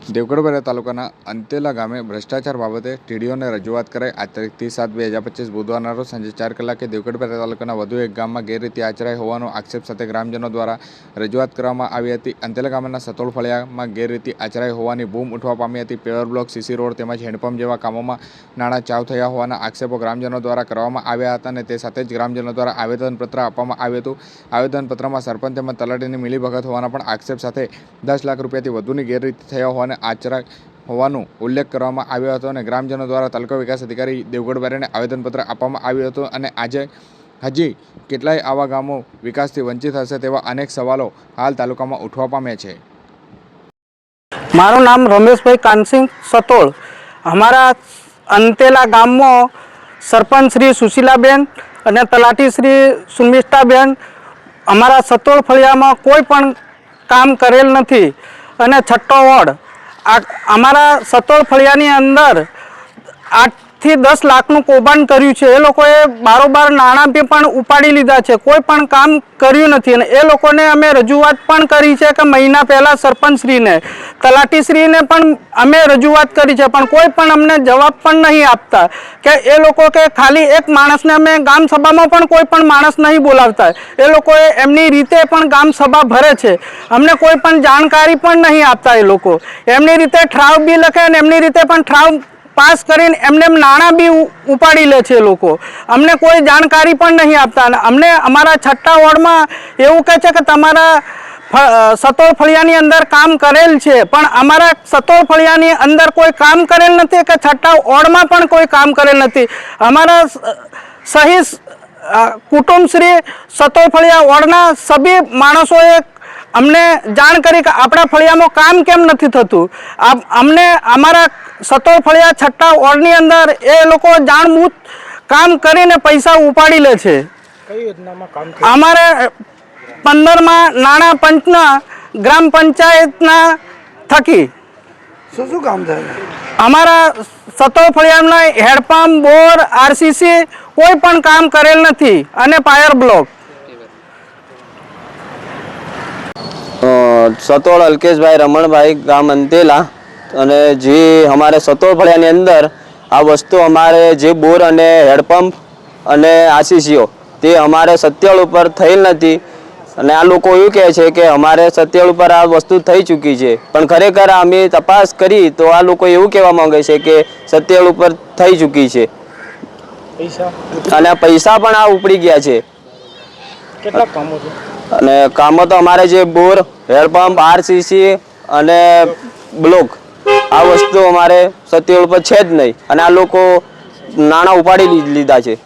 દેવગઢ તાલુકાના અંતેલા ગામે ભ્રષ્ટાચાર બાબતે ટીડીઓને રજૂઆત કરાઈ. આ તારીખ ત્રીસ સાત બે હજાર પચીસ બુધવારના રોજ સાંજે ચાર કલાકે દેવગઢ તાલુકાના વધુ એક ગામમાં ગેરરીતિ આચરાઈ હોવાનો આક્ષેપ સાથે ગ્રામજનો દ્વારા રજૂઆત કરવામાં આવી હતી. અંતેલા ગામના સતોળ ફળિયામાં ગેરરીતિ આચરાઈ હોવાની બૂમ ઉઠવા પામી હતી. પેવર બ્લોક, સીસી રોડ તેમજ હેન્ડપંપ જેવા કામોમાં નાણાં ચાવ થયા હોવાના આક્ષેપો ગ્રામજનો દ્વારા કરવામાં આવ્યા હતા અને તે સાથે જ ગ્રામજનો દ્વારા આવેદનપત્ર આપવામાં આવ્યું હતું. આવેદનપત્રમાં સરપંચ તેમજ તલાટીની મિલીભગત હોવાના પણ આક્ષેપ સાથે દસ લાખ રૂપિયાથી વધુની ગેરરીતિ થયા હોવાને આચરાઈ હોવાનું ઉલ્લેખ કરવામાં આવ્યો હતો અને ગ્રામજનો દ્વારા તાલુકા વિકાસ અધિકારી દેવગઢ આવેદનપત્ર આપવામાં આવ્યું હતું અને આજે હજી કેટલાય આવા ગામો વિકાસથી વંચિત હશે તેવા અનેક સવાલો હાલ તાલુકામાં ઉઠવા પામ્યા છે. મારું નામ રમેશભાઈ કાનસિંહ સતોળ. અમારા અંતેલા ગામમાં સરપંચ શ્રી સુશીલાબેન અને તલાટી શ્રી સુમિષ્ટાબેન અમારા સતોળ ફળિયામાં કોઈ પણ કામ કરેલ નથી અને છઠ્ઠો વોર્ડ આ અમારા સત્તર ફળિયાની અંદર આઠથી દસ લાખનું કૌભાંડ કર્યું છે. એ લોકોએ બારોબાર નાણાં પણ ઉપાડી લીધા છે. કોઈ પણ કામ કર્યું નથી અને એ લોકોને અમે રજૂઆત પણ કરી છે કે મહિના પહેલાં સરપંચશ્રીને, તલાટીશ્રીને પણ અમે રજૂઆત કરી છે. પણ કોઈ પણ અમને જવાબ પણ નહીં આપતા કે એ લોકો કે ખાલી એક માણસને અમે ગામ પણ કોઈ પણ માણસ નહીં બોલાવતા. એ લોકોએ એમની રીતે પણ ગામ ભરે છે. અમને કોઈ પણ જાણકારી પણ નહીં આપતા એ લોકો. એમની રીતે ઠરાવ બી લખે અને એમની રીતે પણ ઠરાવ પાસ કરીને એમને એમ નાણાં બી ઉપાડી લે છે લોકો. અમને કોઈ જાણકારી પણ નહીં આપતા અમને અમારા છઠ્ઠા વોર્ડમાં એવું કહે છે કે તમારા સતોળ ફળિયાની અંદર કામ કરેલ છે, પણ અમારા સતોળ ફળિયાની અંદર કોઈ કામ કરેલ નથી કે છઠ્ઠા ઓળમાં પણ કોઈ કામ કરેલ નથી. અમારા સહી કુટુંબશ્રી કુટુંબ સતોળ ફળિયા ઓળના સભી માણસોએ અમને જાણ કરી કે આપણા ફળિયામાં કામ કેમ નથી થતું? અમને અમારા સત્તર ફળિયા છઠ્ઠા વોર્ડની અંદર એ લોકો જાણમૂત કામ કરીને પૈસા ઉપાડી લે છે. કઈ અમારે પંદરમાં નાણાં પંચના ગ્રામ પંચાયતના થકી. શું શું કામ થાય? અમારા સતોળ ફળિયાના હેડપંપ બોર આરસીસી કોઈ પણ કામ કરેલ નથી અને પાયર બ્લોક. સતોળ અલ્કેશભાઈ રમણભાઈ ગામ અંતેલા અને જે અમારે સતોળ ફળિયાની અંદર આ વસ્તુ અમારે જે બોર અને હેડપંપ અને આશીષીઓ તે અમારે સત્યળ ઉપર થયેલ નથી. અને આ લોકો એવું કહે છે કે અમારે સત્યળ ઉપર આ વસ્તુ થઈ ચૂકી છે. પણ ખરેખર અમે તપાસ કરી તો આ લોકો એવું કહેવા માંગે છે કે સત્યળ ઉપર થઈ ચૂકી છે. અને પૈસા પણ આ ઉપડી ગયા છે. કેટલા કામો છે? અને કામો તો અમારે જે બોર હેડપંપ આરસીસી અને બ્લોક, આ વસ્તુ અમારે સત્યોળ પર છે જ નહીં. અને આ લોકો નાણાં ઉપાડી લીધા છે.